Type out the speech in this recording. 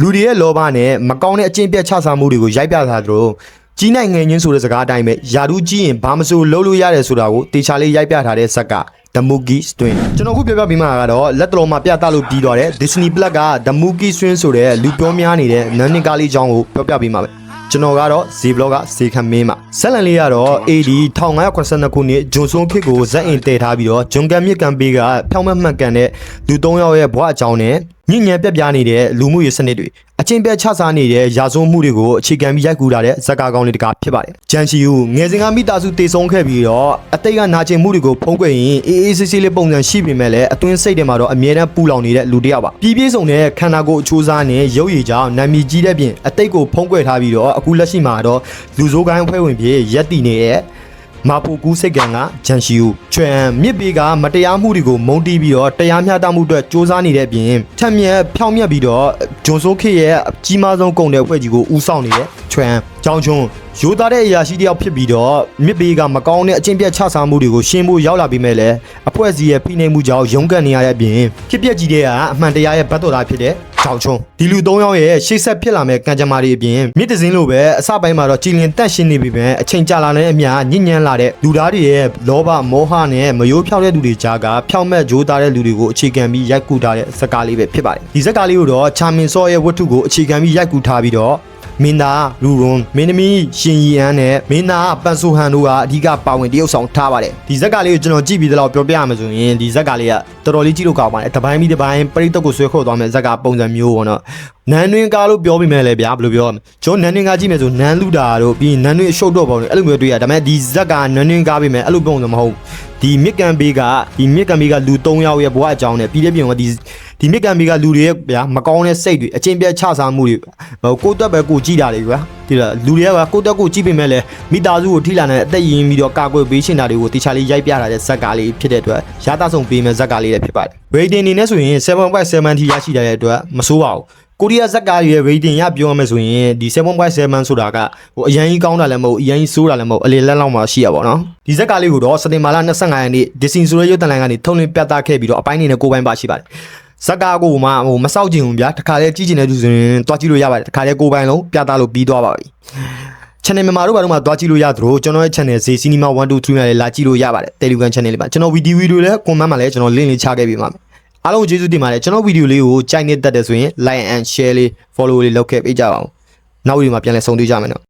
လူတွေရဲ့လောဘနဲ့မကောင်းတဲ့အကျင့်ပြတ်ချစားမှုတွေကိုရိုက်ပြထားသလိုကြီးနိုင်ငယ်ချင်းဆိုတဲ့စကားအတိုင်းပဲယာရုကြီးရင်ဘာမဆိုလုံးလို့ရတယ်ဆိုတာကိုတေချာလေးရိုက်ပြထားတဲ့ဇက်က The Mookie Swing ကျွန်တော်ခုပြောပြပြီးမှကတော့လက်တော်မှာပြသလို့ပြီးသွားတဲ့ Disney Plus က The Mookie Swing ဆိုတဲ့လူပြောများနေတဲ့နန်းနစ်ကားလေးအကြောင်းကိုပြောပြပြီးမှပဲကျွန်တော်ကတော့ Z Blog ကဇေခံမင်းပါဆက်လန်လေးကတော့ AD 1982ခုနှစ်ဂျွန်ဆွန်ခစ်ကိုဇက်အင်တည်ထားပြီးတော့ဂျွန်ကန်မြစ်ကန်ပေးကဖြောင်းမမှတ်ကန်တဲ့လူ၃ယောက်ရဲ့ဘဝအကြောင်းနဲ့ညဉ့်ညံပြက်ပြားနေတဲ့လူမှုရေးစနစ်တွေအချင်းပြတ်ချစားနေတဲ့ရာဇဝတ်မှုတွေကိုအခြေခံပြီးရိုက်ကူးလာတဲ့ဇက်ကားကောင်းလေးတစ်ကားဖြစ်ပါတယ်ဂျန်ချီယူငယ်စဉ်ကမိသားစုတည်ဆုံးခဲ့ပြီးတော့အတိတ်ကနာကျင်မှုတွေကိုဖုံးကွယ်ရင်အေးအေးဆေးဆေးလေးပုံစံရှိပေမဲ့လည်းအတွင်းစိတ်ထဲမှာတော့အမြဲတမ်းပူလောင်နေတဲ့လူတစ်ယောက်ပါပြည်ပြည့်စုံတဲ့ခန္ဓာကိုယ်အချိုးစားနဲ့ရုပ်ရည်ကြောင့်နာမည်ကြီးတဲ့ပြင်အတိတ်ကိုဖုံးကွယ်ထားပြီးတော့အခုလက်ရှိမှာတော့လူဆိုးကိုင်းအဖွဲ့ဝင်ဖြစ်ရက်တည်နေတဲ့ မာပူကူးစိတ်ကံကဂျန်ရှီယူချွမ်မြစ်ပေကမတရားမှုတွေကိုမုံတီးပြီးတော့တရားမျှတမှုအတွက်စ조사နေတဲ့အပြင်ထက်မြက်ဖြောင်းမြက်ပြီးတော့ဂျွန်ဆိုးခေတ်ရဲ့အကြီးမားဆုံးကုန်တဲ့အဖွဲ့ကြီးကိုဦးဆောင်နေတဲ့ချွမ်ကြောင်ချွန်းရိုးသားတဲ့အရာရှိတစ်ယောက်ဖြစ်ပြီးတော့မြစ်ပေကမကောင်းတဲ့အကျင့်ပြတ်ချစားမှုတွေကိုရှင်းဖို့ရောက်လာပြီးမဲ့လည်းအဖွဲ့အစည်းရဲ့ဖိနှိပ်မှုကြောင့်ရုန်းကန်နေရတဲ့အပြင်ဖြစ်ပျက်ကြီးတဲ့ကအမှန်တရားရဲ့ဘတ်တော်သားဖြစ်တဲ့ ချောင်ချုံဒီလူ၃ယောက်ရဲ့ရှေ့ဆက်ဖြစ်လာမဲ့ကံကြမ္မာတွေအပြင်မြစ်တစင်းလိုပဲအစပိုင်းမှာတော့ကြည်လင်တက်ရှင်းနေပြီပဲအချိန်ကြာလာတဲ့အမျှညဉ့်ညမ်းလာတဲ့လူသားတွေရဲ့လောဘမောဟနဲ့မယိုးဖြောက်တဲ့လူတွေကြားကဖြောက်မဲ့ဂျိုးသားတဲ့လူတွေကိုအခြေခံပြီးရိုက်ကူးထားတဲ့ဇာတ်ကားလေးပဲဖြစ်ပါတယ်ဒီဇာတ်ကားလေးကိုတော့ချာမင်စောရဲ့ဝတ္ထုကိုအခြေခံပြီးရိုက်ကူးထားပြီးတော့ မင်းသားလူရွန်မင်းသမီးရှင်ရီအန်နဲ့မင်းသားပန်ဆူဟန်တို့ကအဓိကပါဝင်တရုပ်ဆောင်ထားပါတယ်ဒီဇက်ကလေးကိုကျွန်တော်ကြည့်ပြီးတော့ပြောပြရမယ်ဆိုရင်ဒီဇက်ကလေးကတော်တော်လေးကြည့်လို့ကောင်းပါတယ်တပိုင်းပြီးတပိုင်းပရိသတ်ကိုဆွဲခေါ်သွားမယ်ဇက်ကပုံစံမျိုးပေါ့နော်နန်းတွင်ကားလို့ပြောပြီးမယ်လေဗျာဘယ်လိုပြောရမလဲကျွန်တော်နန်းတွင်ကားကြည့်မယ်ဆိုနန်းလူတာတို့ပြီးရင်နန်းတွင်အရှုပ်တော့ပေါ့လေအဲ့လိုမျိုးတွေ့ရဒါပေမဲ့ဒီဇက်ကနန်းတွင်ကားပြီးမယ်အဲ့လိုပုံစံမဟုတ် ဒီမြစ်ကန်ဘေးကဒီမြစ်ကန်ဘေးကလူ၃ယောက်ရဲ့ဘဝအကြောင်းနဲ့ပြီးတဲ့ပြင်ကဒီဒီမြစ်ကန်ဘေးကလူတွေရဲ့ဗျာမကောင်းတဲ့စိတ်တွေအချင်းပြတ်ချစားမှုတွေဟိုကိုယ့်တက်ပဲကိုယ်ကြည့်တာတွေဗျာဒီလားလူတွေကကိုယ့်တက်ကိုယ်ကြည့်ပေမဲ့လည်းမိသားစုကိုထိလာနေတဲ့အသက်ရင်ပြီးတော့ကာကွယ်ပေးရှင်တာတွေကိုတေချာလေးရိုက်ပြတာတဲ့ဇက်ကားလေးဖြစ်တဲ့အတွက်ရတာဆုံးပေးမဲ့ဇက်ကားလေးလည်းဖြစ်ပါတယ် rating အနေနဲ့ဆိုရင်7.7ထိရရှိတဲ့အတွက်မဆိုးပါဘူး ကိုရီးယားဇက်ကားရဲ့ rating ရပြောရမယ်ဆိုရင်ဒီ7.7ဆိုတာကဟိုအရင်ကြီးကောင်းတာလည်းမဟုတ်အရင်ကြီးဆိုးတာလည်းမဟုတ်အလေလက်လောက်မှရှိရပါတော့ဒီဇက်ကားလေးကိုတော့စတင်မာလာ25ရက်နေ့ Disney ဆိုတဲ့ရုပ်သံလိုင်းကနေထုတ်လွှင့်ပြသခဲ့ပြီးတော့အပိုင်းအနေနဲ့ကိုယ်ပိုင်းပါရှိပါတယ်ဇက်ကားကိုမှဟိုမစောက်ချင်ဘူးဗျာတခါလေကြည့်ချင်တဲ့သူဆိုရင်တွားကြည့်လို့ရပါတယ်တခါလေကိုယ်ပိုင်းလုံးပြသလို့ပြီးသွားပါပြီ channel မြန်မာတို့ဘာလို့မှသွားကြည့်လို့ရသလိုကျွန်တော်ရဲ့ channel ဈေး cinema 1 2 3နဲ့လည်းလာကြည့်လို့ရပါတယ် Telegram channel လေးပါကျွန်တော်ဗီဒီယိုတွေလည်း comment မှာလည်းကျွန်တော် link လေးချခဲ့ပေးပါမယ် အားလုံးကိုကျေးဇူးတင်ပါတယ်ကျွန်တော်ဗီဒီယိုလေးကိုကြိုက်နေတတ်တယ်ဆိုရင် like and share လေး follow လေးလုပ်ခဲ့ပေးကြပါဦးနောက်ဗီဒီယိုမှာပြန်လည်ဆုံတွေ့ကြမယ်နော်